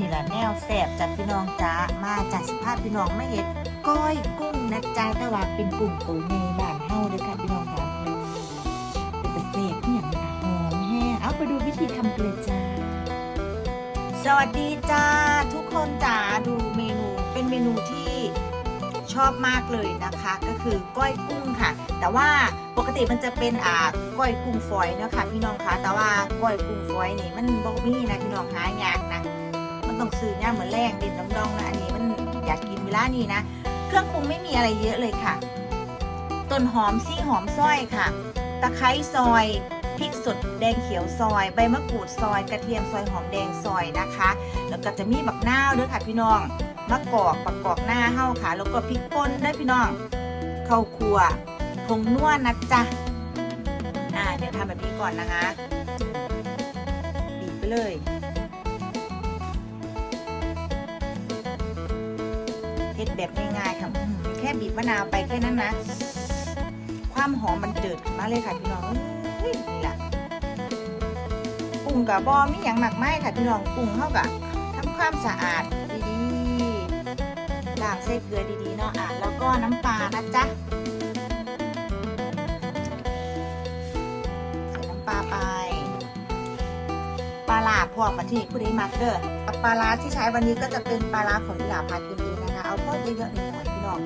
นี่แหละแนวแสบจัดพี่น้องจ้ามาจากสภาพพี่น้องไม่เห็ดก้อยกุ้งนะจ๊ะแต่ว่าเป็นกุ้งตัวในบ้านเฮาเลยค่ะพี่น้องค่ะเป็นตะเสบเนี่ยหอมแห้งเอาไปดูวิธีทำกันเลยจ้าสวัสดีจ้าทุกคนจ๋าดูเมนูเป็นเมนูที่ชอบมากเลยนะคะ ก็คือก้อยกุ้ง แต่ว่าปกติมันจะเป็นอ่าก้อยกุ้งฝอยเนอะคะพี่น้องคะแต่ว่าก้อยกุ้งฝอยนี่มันบ่มีนะพี่น้องหายากนะมันต้องซื้อย่าเหมือนแรงเด่นน้ำดองนะอันนี้มันอยากกินเวลานี้นะ เครื่องปรุงไม่มีอะไรเยอะเลยค่ะ ต้นหอมซี่หอมซอยค่ะ ตะไคร้ซอยพริกสดแดงเขียวซอย ใบมะกรูดซอย กระเทียมซอยหอมแดงซอยนะคะ แล้วก็จะมีบักนาวด้วยค่ะพี่น้องมะกอกปักกอกหน้าเฮ้าค่ะ แล้วก็พริกป่นได้พี่น้องข้าวคั่ว ผงนวดนะจ๊ะ อ่า เดี๋ยวทำแบบนี้ก่อนนะคะ บีบไปเลย เฮ็ดแบบง่ายๆค่ะ แค่บีบมะนาวไปแค่นั้นนะ ความหอมมันเจิดขึ้นมาเลยค่ะพี่น้องเอ้ยนี่แหละกุ้งกับบอมีอย่างหนักไม้ค่ะพี่น้องกุ้งเท่ากับทำความสะอาดดีๆล้างใส่เกลือดีๆเนาะอะแล้วก็น้ำปลานะจ๊ะ วกมาที่ผู้ใดมักเด้อปลาร้าที่ใช้วันนี้ก็จะเป็นปลาร้าของหลาพากินเองนะคะ เอาพอเยอะๆหน่อยพี่น้อง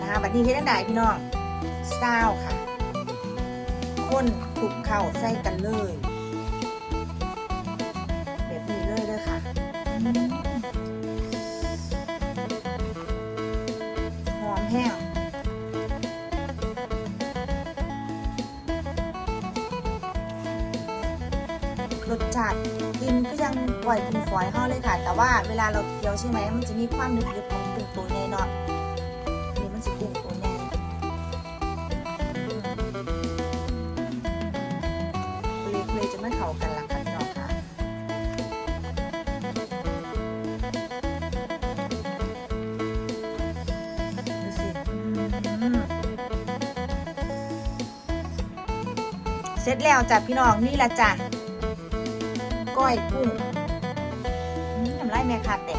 นะคะบัดนี้เฮ็ดได้พี่น้องซาค่ะคนคลุกเข้าใส่กันเลยแบบนี้เลยเลยค่ะหอมแห้ง รสชาติกินก็ยังปล่อยกินฝอยห่อเลยค่ะ แต่ว่าเวลาเราเคี้ยวใช่ไหมมันจะมีความหนึกๆของกุ้งตัวใหญ่นาะนี่มันจะกุ้งตัวใหญ่เลยเลยจะไม่เข้ากันละค่ะพี่น้องค่ะดูสิเสร็จแล้วจ้ะพี่น้องนี่ละจ้ะ ก้อยกุ้งอืมทำไรแม่คาแต่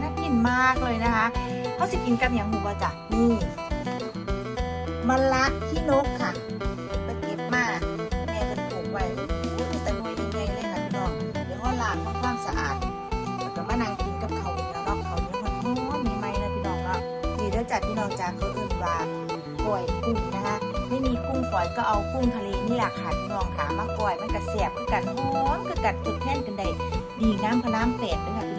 น่ากินมากเลยนะคะเขาสิกินกับอย่างหมูบะจ้ะนี่มะละขี้นกค่ะไปเก็บมาแม่เป็นปลูกไว้อู้ยแต่หน่วยยังไงเลยค่ะพี่น้องเดี๋ยวเขาล้างทำความสะอาดแล้วก็มานั่งกินกับเขาวเหนียวเนาะเขาเนี่ยมันหอมมีไหมนะพี่น้องเนาะนี่เด้อจ้ะพี่น้องจ้ะเขาเอื่นว่าก้อยกุ้งนะ อยก็เอากุ้งทะเลนี่แหละค่ะพี่น้องค่ะมากอยมันกระเสียบคือกันหอมคือกัดจุดแท่นกันได้ดีงามพระรามแปดด้วยค่ะ